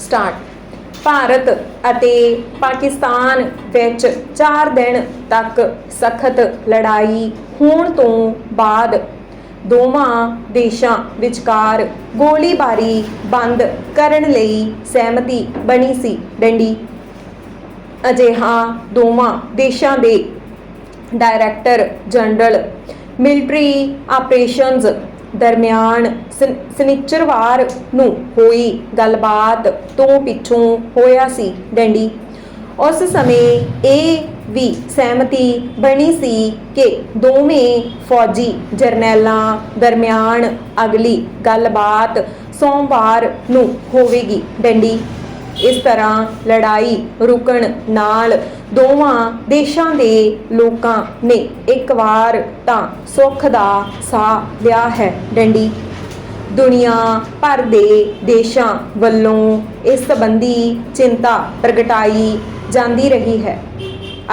Start. Bharat ਅਤੇ ਪਾਕਿਸਤਾਨ ਵਿੱਚ 4 ਦਿਨ ਤੱਕ ਸਖਤ ਲੜਾਈ ਹੋਣ ਤੋਂ ਬਾਅਦ ਦੋਵਾਂ ਦੇਸ਼ਾਂ ਵਿਚਕਾਰ ਗੋਲੀਬਾਰੀ ਬੰਦ ਕਰਨ ਲਈ ਸਹਿਮਤੀ ਬਣੀ ਸੀ ਡੰਡੀ। ਅਜਿਹਾ ਦੋਵਾਂ ਦੇਸ਼ਾਂ ਦੇ ਡਾਇਰੈਕਟਰ ਜਨਰਲ ਮਿਲਟਰੀ ਆਪਰੇਸ਼ਨਜ਼ ਦਰਮਿਆਨ ਸਨ- ਸਨਿਚਰਵਾਰ ਨੂੰ ਹੋਈ ਗੱਲਬਾਤ ਤੋਂ ਪਿੱਛੋਂ ਹੋਇਆ ਸੀ ਡੰਡੀ। ਉਸ ਸਮੇਂ ਇਹ ਵੀ ਸਹਿਮਤੀ ਬਣੀ ਸੀ ਕਿ ਦੋਵੇਂ ਫੌਜੀ ਜਰਨੈਲਾਂ ਦਰਮਿਆਨ ਅਗਲੀ ਗੱਲਬਾਤ ਸੋਮਵਾਰ ਨੂੰ ਹੋਵੇਗੀ। ਡੰਡੀ ਇਸ ਤਰ੍ਹਾਂ ਲੜਾਈ, ਰੁਕਣ ਨਾਲ ਦੋਵਾਂ ਦੇਸ਼ਾਂ ਦੇ ਲੋਕਾਂ ਨੇ ਇੱਕ ਵਾਰ ਤਾਂ ਸੁੱਖ ਦਾ ਸਾਹ ਲਿਆ ਹੈ। ਡੰਡੀ, ਦੁਨੀਆ ਭਰ ਦੇ ਦੇਸ਼ਾਂ ਵੱਲੋਂ ਇਸ ਸੰਬੰਧੀ ਚਿੰਤਾ ਪ੍ਰਗਟਾਈ ਜਾਂਦੀ ਰਹੀ ਹੈ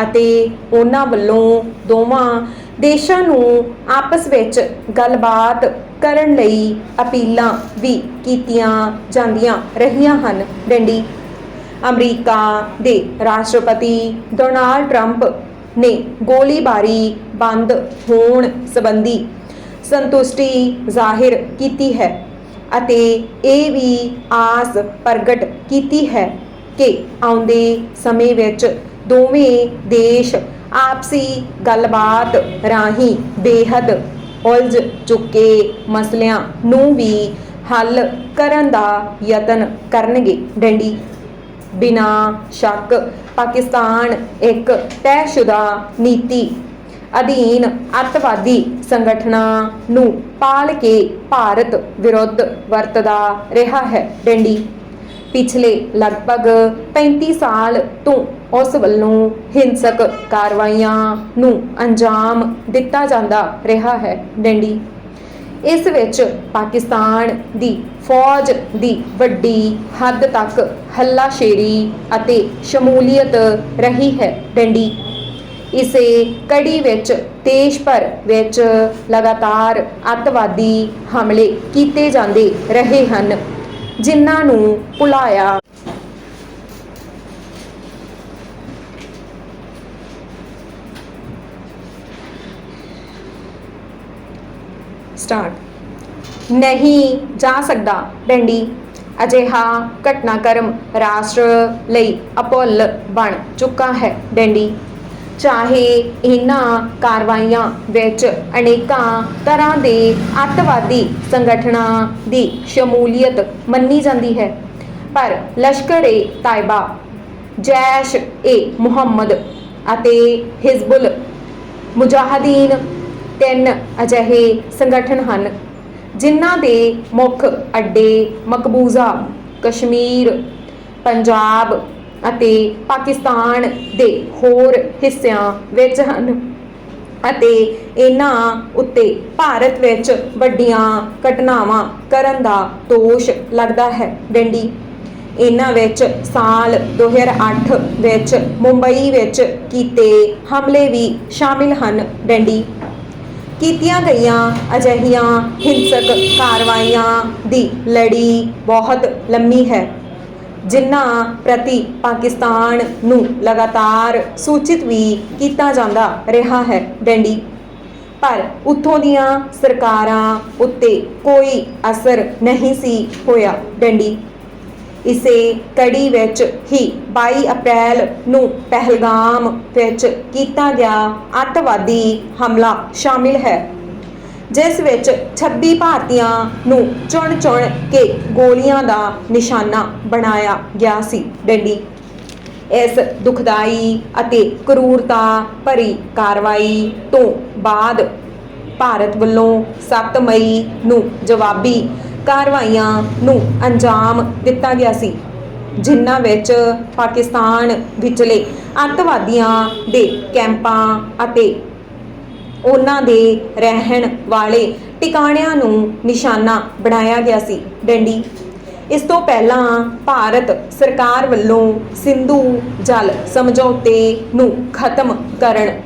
ਅਤੇ ਉਹਨਾਂ ਵੱਲੋਂ ਦੋਵਾਂ ਦੇਸ਼ਾਂ ਨੂੰ ਆਪਸ ਵਿੱਚ ਗੱਲਬਾਤ ਕਰਨ ਲਈ ਅਪੀਲਾਂ ਵੀ ਕੀਤੀਆਂ ਜਾਂਦੀਆਂ ਰਹੀਆਂ ਹਨ। ਡੰਡੀ, ਅਮਰੀਕਾ ਦੇ ਰਾਸ਼ਟਰਪਤੀ ਡੋਨਾਲਡ ਟਰੰਪ ਨੇ ਗੋਲੀਬਾਰੀ ਬੰਦ ਹੋਣ ਸੰਬੰਧੀ ਸੰਤੁਸ਼ਟੀ ਜ਼ਾਹਿਰ ਕੀਤੀ ਹੈ ਅਤੇ ਇਹ ਵੀ ਆਸ ਪ੍ਰਗਟ ਕੀਤੀ ਹੈ ਕਿ ਆਉਂਦੇ ਸਮੇਂ ਵਿੱਚ ਦੋਵੇਂ ਦੇਸ਼ ਆਪਸੀ ਗੱਲਬਾਤ ਰਾਹੀਂ ਬੇਹੱਦ ਉਲਝ ਚੁੱਕੇ ਮਸਲਿਆਂ ਨੂੰ ਵੀ ਹੱਲ ਕਰਨ ਦਾ ਯਤਨ ਕਰਨਗੇ। ਡੰਡੀ, ਬਿਨਾ ਸ਼ੱਕ ਪਾਕਿਸਤਾਨ ਇੱਕ ਤੈਅਸ਼ੁਦਾ ਨੀਤੀ ਅਧੀਨ ਅੱਤਵਾਦੀ ਸੰਗਠਨਾਂ ਨੂੰ ਪਾਲ ਕੇ ਭਾਰਤ ਵਿਰੁੱਧ ਵਰਤਦਾ ਰਿਹਾ ਹੈ। ਡੰਡੀ ਪਿਛਲੇ ਲਗਭਗ 35 ਸਾਲ ਤੋਂ ਉਸ ਵੱਲੋਂ ਹਿੰਸਕ ਕਾਰਵਾਈਆਂ ਨੂੰ ਅੰਜਾਮ ਦਿੱਤਾ ਜਾਂਦਾ ਰਿਹਾ ਹੈ, ਡੰਡੀ। ਇਸ ਵਿੱਚ ਪਾਕਿਸਤਾਨ ਦੀ ਫੌਜ ਦੀ ਵੱਡੀ ਹੱਦ ਤੱਕ ਹੱਲਾਸ਼ੇਰੀ ਅਤੇ ਸ਼ਮੂਲੀਅਤ ਰਹੀ ਹੈ, ਡੰਡੀ। ਇਸੇ ਕੜੀ ਵਿੱਚ, ਦੇਸ਼ ਭਰ ਵਿੱਚ ਲਗਾਤਾਰ ਅੱਤਵਾਦੀ ਹਮਲੇ ਕੀਤੇ ਜਾਂਦੇ ਰਹੇ ਹਨ। ਜਿਨ੍ਹਾਂ ਨੂੰ ਭੁਲਾਇਆ। ਸਟਾਰਟ ਨਹੀਂ ਜਾ ਸਕਦਾ ਡੰਡੀ ਅਜਿਹਾ ਘਟਨਾਕ੍ਰਮ ਰਾਸ਼ਟਰ ਲਈ ਅਪੁੱਲ ਬਣ ਚੁੱਕਾ ਹੈ ਡੰਡੀ ਚਾਹੇ ਇਹਨਾਂ ਕਾਰਵਾਈਆਂ ਵਿੱਚ ਅਨੇਕਾਂ ਤਰ੍ਹਾਂ ਦੇ ਅੱਤਵਾਦੀ ਸੰਗਠਨਾਂ ਦੀ ਸ਼ਮੂਲੀਅਤ ਮੰਨੀ ਜਾਂਦੀ ਹੈ। ਪਰ ਲਸ਼ਕਰ-ਏ ਤਾਇਬਾ ਜੈਸ਼-ਏ ਮੁਹੰਮਦ ਅਤੇ ਹਿਜ਼ਬੁਲ ਮੁਜਾਹਦੀਨ ਤਿੰਨ ਅਜਿਹੇ ਸੰਗਠਨ ਹਨ, ਜਿਨ੍ਹਾਂ ਦੇ ਮੁੱਖ ਅੱਡੇ ਮਕਬੂਜ਼ਾ, ਕਸ਼ਮੀਰ, ਪੰਜਾਬ ਅਤੇ ਪਾਕਿਸਤਾਨ ਦੇ ਹੋਰ ਹਿੱਸਿਆਂ ਵਿੱਚ ਹਨ। ਅਤੇ ਇਹਨਾਂ ਉੱਤੇ ਭਾਰਤ ਵਿੱਚ ਵੱਡੀਆਂ ਘਟਨਾਵਾਂ ਕਰਨ ਦਾ ਦੋਸ਼ ਲੱਗਦਾ ਹੈ। ਡੰਡੀ, ਇਹਨਾਂ ਵਿੱਚ ਸਾਲ 2008 ਵਿੱਚ ਮੁੰਬਈ ਵਿੱਚ ਕੀਤੇ ਹਮਲੇ ਵੀ ਸ਼ਾਮਿਲ ਹਨ। ਡੰਡੀ, ਕੀਤੀਆਂ ਗਈਆਂ ਅਜਿਹੀਆਂ ਹਿੰਸਕ ਕਾਰਵਾਈਆਂ ਦੀ ਲੜੀ ਬਹੁਤ ਲੰਮੀ ਹੈ। ਜਿਨ੍ਹਾਂ ਪ੍ਰਤੀ ਪਾਕਿਸਤਾਨ ਨੂੰ ਲਗਾਤਾਰ ਸੂਚਿਤ ਵੀ ਕੀਤਾ ਜਾਂਦਾ ਰਿਹਾ ਹੈ, ਡੈਂਡੀ। ਪਰ ਉੱਥੋਂ ਦੀਆਂ ਸਰਕਾਰਾਂ ਉੱਤੇ ਕੋਈ ਅਸਰ ਨਹੀਂ ਸੀ ਹੋਇਆ, ਡੰਡੀ। ਇਸੇ ਕੜੀ ਵਿੱਚ ਹੀ 22 ਅਪ੍ਰੈਲ ਨੂੰ ਪਹਿਲਗਾਮ ਵਿੱਚ ਕੀਤਾ ਗਿਆ ਅੱਤਵਾਦੀ ਹਮਲਾ ਸ਼ਾਮਿਲ ਹੈ। ਜਿਸ ਵਿੱਚ 26 ਭਾਰਤੀਆਂ ਨੂੰ ਚੁਣ-ਚੁਣ ਕੇ ਗੋਲੀਆਂ ਦਾ ਨਿਸ਼ਾਨਾ ਬਣਾਇਆ ਗਿਆ ਸੀ। ਡੰਡੀ। ਇਸ ਦੁਖਦਾਈ ਅਤੇ ਕਰੂਰਤਾ ਭਰੀ ਕਾਰਵਾਈ ਤੋਂ ਬਾਅਦ ਭਾਰਤ ਵੱਲੋਂ 7 ਮਈ ਨੂੰ ਜਵਾਬੀ ਕਾਰਵਾਈਆਂ ਨੂੰ ਅੰਜਾਮ ਦਿੱਤਾ ਗਿਆ ਸੀ, ਜਿਨ੍ਹਾਂ ਵਿੱਚ ਪਾਕਿਸਤਾਨ ਵਿਚਲੇ ਅੱਤਵਾਦੀਆਂ ਦੇ ਕੈਂਪਾਂ ਅਤੇ ਉਹਨਾਂ ਦੇ ਰਹਿਣ ਵਾਲੇ ਟਿਕਾਣਿਆਂ ਨੂੰ ਨਿਸ਼ਾਨਾ ਬਣਾਇਆ ਗਿਆ ਸੀ। ਡੰਡੀ, ਇਸ ਤੋਂ ਪਹਿਲਾਂ ਭਾਰਤ ਸਰਕਾਰ ਵੱਲੋਂ ਸਿੰਧੂ ਜਲ ਸਮਝੌਤੇ ਨੂੰ ਖਤਮ ਕਰਨ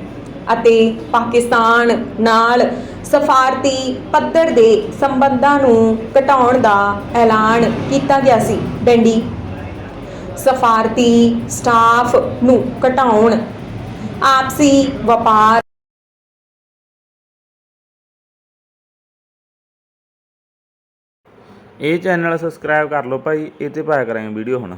ਅਤੇ ਪਾਕਿਸਤਾਨ ਨਾਲ ਸਫਾਰਤੀ ਪੱਧਰ ਦੇ ਸੰਬੰਧਾਂ ਨੂੰ ਘਟਾਉਣ ਦਾ ਐਲਾਨ ਕੀਤਾ ਗਿਆ ਸੀ। ਡੰਡੀ, ਸਫਾਰਤੀ ਸਟਾਫ ਨੂੰ ਘਟਾਉਣ, ਆਪਸੀ ਵਪਾਰ ਇਹ ਚੈਨਲ ਸਬਸਕ੍ਰਾਈਬ ਕਰ ਲਓ ਭਾਈ ਇਹ ਤੇ ਪਾਇਆ ਕਰਾਂਗੇ ਵੀਡੀਓ ਹੁਣ।